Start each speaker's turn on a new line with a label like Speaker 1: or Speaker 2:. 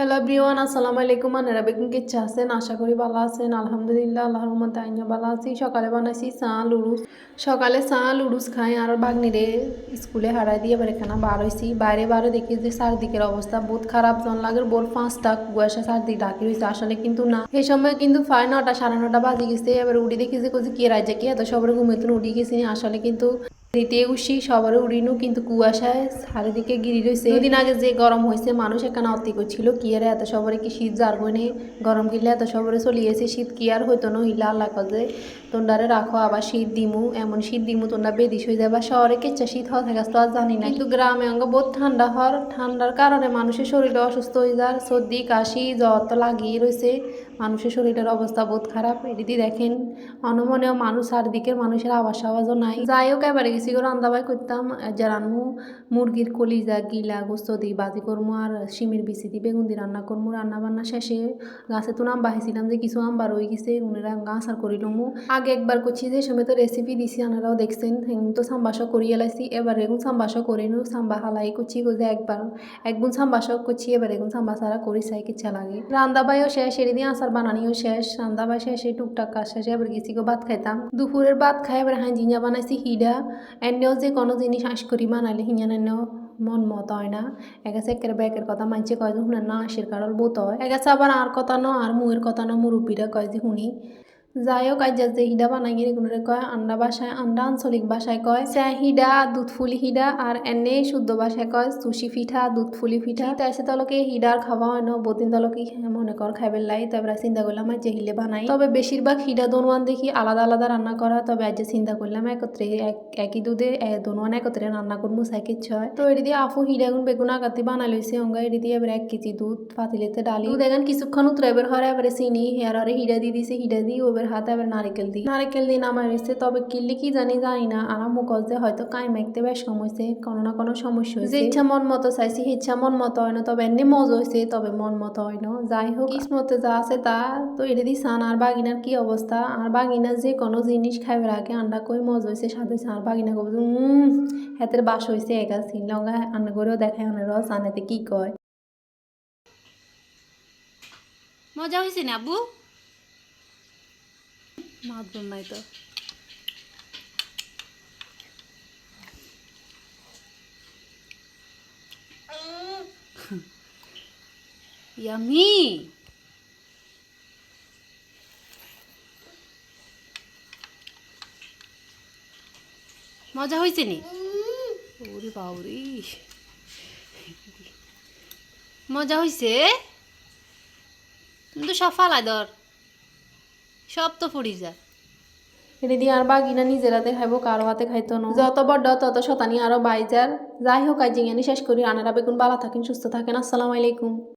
Speaker 1: Hello everyone আসসালামু আলাইকুম। আনারা বেগুন কিচ্ছা আছেন? আশা করি ভালো আছেন। আলহামদুলিল্লাহ, আল্লাহর রহমতে আইনা ভালো আছি। সকালে বানাইছি চা লুডুস সকালে চা লুডুস খাই আর বাগনিরে স্কুলে হারাই দিয়ে এবার এখানে বার হয়েছি বাইরে বাইরে দেখি যে চারদিকের অবস্থা বহুত খারাপ। জন লাগে বোর পাঁচটা, কুয়াশা চারদিক ডাকি রয়েছে আসলে কিন্তু না। এই সময় কিন্তু প্রায় নটা, সাড়ে নটা বাজে গেছে। এবার উড়ি দেখি যে কি রাজ্যে কি? এত সবার ঘুমিয়ে উড়ি গেছি। আসলে কিন্তু দিতে উঠছি সবার উড়িনু কিন্তু কুয়াশায় চারিদিকে গিরি রয়েছে। দুদিন আগে যে গরম হয়েছে, মানুষ এখানে অতি করছিল। কি আর এত সবারে কি শীত জারবো নে? গরম গিলে এত সবারে চলিয়েছে শীত কি আর হইতো না? হইলে আল্লাহ কাজে তোমরারে রাখো, আবার শীত দিমু, এমন শীত দিমু, তোমরা বেদিস হয়ে যাবা। শহরে কেচ্ছা শীত হওয়া থাকে তো আর জানি না। কিন্তু গ্রামে অঙ্গ বহুত ঠান্ডা হর ঠান্ডার কারণে মানুষের শরীরে অসুস্থ হয়ে যায়। সর্দি, কাশি, জ্বর তো লাগিয়ে রয়েছে। মানুষের শরীরের অবস্থা বোধ খারাপ। এদিকে দেখেন অনমনেও মানুষ চারদিকের মানুষের আওয়াজ আওয়াজও নাই। যাই হোক এবারে গেছি করে রান্দাবাই করতাম। যে রান্নু, মুরগির কলিজা, গিলা, গোস্ত দিই, বাজি করমু আর সিমের বিচি দি বেগুন দি রান্না করমু। রান্না বান্না শেষে গাছে তো আম বাহিছিলাম যে কিছু আম বার হয়ে গেছে, উনারা গাছ আর করি লমু আগে একবার করছি যে সময় তো রেসিপি দিছি আনারাও দেখছেন। তো সাম্বাসও করিয়ে লাইছি এবার এগুন সাম্বাসও করে নু সাম্বা হালাই করছি যে একবার। একগুন সাম্বাসও করছি, এবার এগুন সাম্বা সারা করি, চাই কিচ্ছা লাগে। রান্দাবাইও শেষ এর দিয়ে আচার বানানিও শেষ সান্দা শেষ, এই টুকটাক কাজ শেষে। এবার গেছি গো ভাত খাইতাম। দুপুরের ভাত খাই, এবার হাঁজিয়া বানাইছি, হিডা। এনেও যে কোনো জিনিস আশ করি বানাইলে হিঞ্জা এনেও মন মত হয় না। এগেছে একের ব্যাকের কথা মানছে কয় যে শুনে না, আশির কারণ বোত হয়। এগেছে আবার আর কথা ন, আর মুয়ের কথা ন, মুরুব্বীরা কয় যে শুনি যাই হোক আজ যে হিডা বানাই গিয়ে কয়, আন্ডা ভাষায় আন্ডা আঞ্চলিক ভাষায় কয় চা হিডা দুধ ফুলি হিডা, আর এনে শুদ্ধ ভাষায় কয়, সুশি পিঠা দুধ ফুলি পিঠা তাইসে তলকে হিডার খাওয়া হয় না বহুদিন তলকে মনে কর খাইবেন লাই তারপরে চিন্তা করলাম যে হিলে বানাই। তবে বেশিরভাগ হিডা দোনোয়ান দেখি আলাদা আলাদা রান্না করা তবে আজ যে চিন্তা করলাম একত্রে এক- একই দুধে দোনোয়ান একত্রে রান্না করব সাইকেল ছয় তো এটি দিয়ে আফু হিডাগুন বেগুন আগাতে বানাই লইছে, অঙ্গা এটি দিয়ে এবার এক কেজি দুধ, পাতিলেতে ডালি। দুধ এখন কিছুক্ষণ উতরাইবার হরে এবারে চিনি হেয়ার হরে হিডা দিয়ে দিছে, হিডা দিয়ে ওবের হাতে এবার নারিকেল দিই। নারিকেল দিয়ে নামাই রয়েছে তবে কিনলে কি জানি জানি না আর মুখজ যে হয়তো কাই মাইতে বেশ সমস্যা কোনো না কোনো সমস্যা যে ইচ্ছা মন মতো চাইছি ইচ্ছা মন মতো হয় না তবে এমনি মজা হয়েছে তবে মন মতো হয় না। যাই হোক কিসমতে যা আছে তা তো এটা দিয়ে সান আর বাগিনার কি অবস্থা? আর বাগিনা যে কোনো জিনিস খাইবার আগে আন্ডা কই মজা হয়েছে হয়েছে। আর বাগিনা কব উম হাতের বাস হয়েছে একা সিলঙ্গা আন্না করেও দেখায় আনার রস আনাতে কি কয়?
Speaker 2: মজা হয়েছে না আব্বু?
Speaker 1: মাতবন নাই তো
Speaker 2: ইয়ামি। মজা হয়েছে নি?
Speaker 1: ওরে বাউরি
Speaker 2: মজা হয়েছে? তুমি তো সব ফালাই সব তো পড়ি যা
Speaker 1: এটা দিয়ে আর বাগিনা নিজেরাতে খাইবো কারও হাতে খাইতো না। যত বড়, তত শতানি আরও বাইজার যাই হোক, আজ জিজ্ঞানি শেষ করি। আনারা বেগুন বালা থাকেন, সুস্থ থাকেন। আসসালামু আলাইকুম।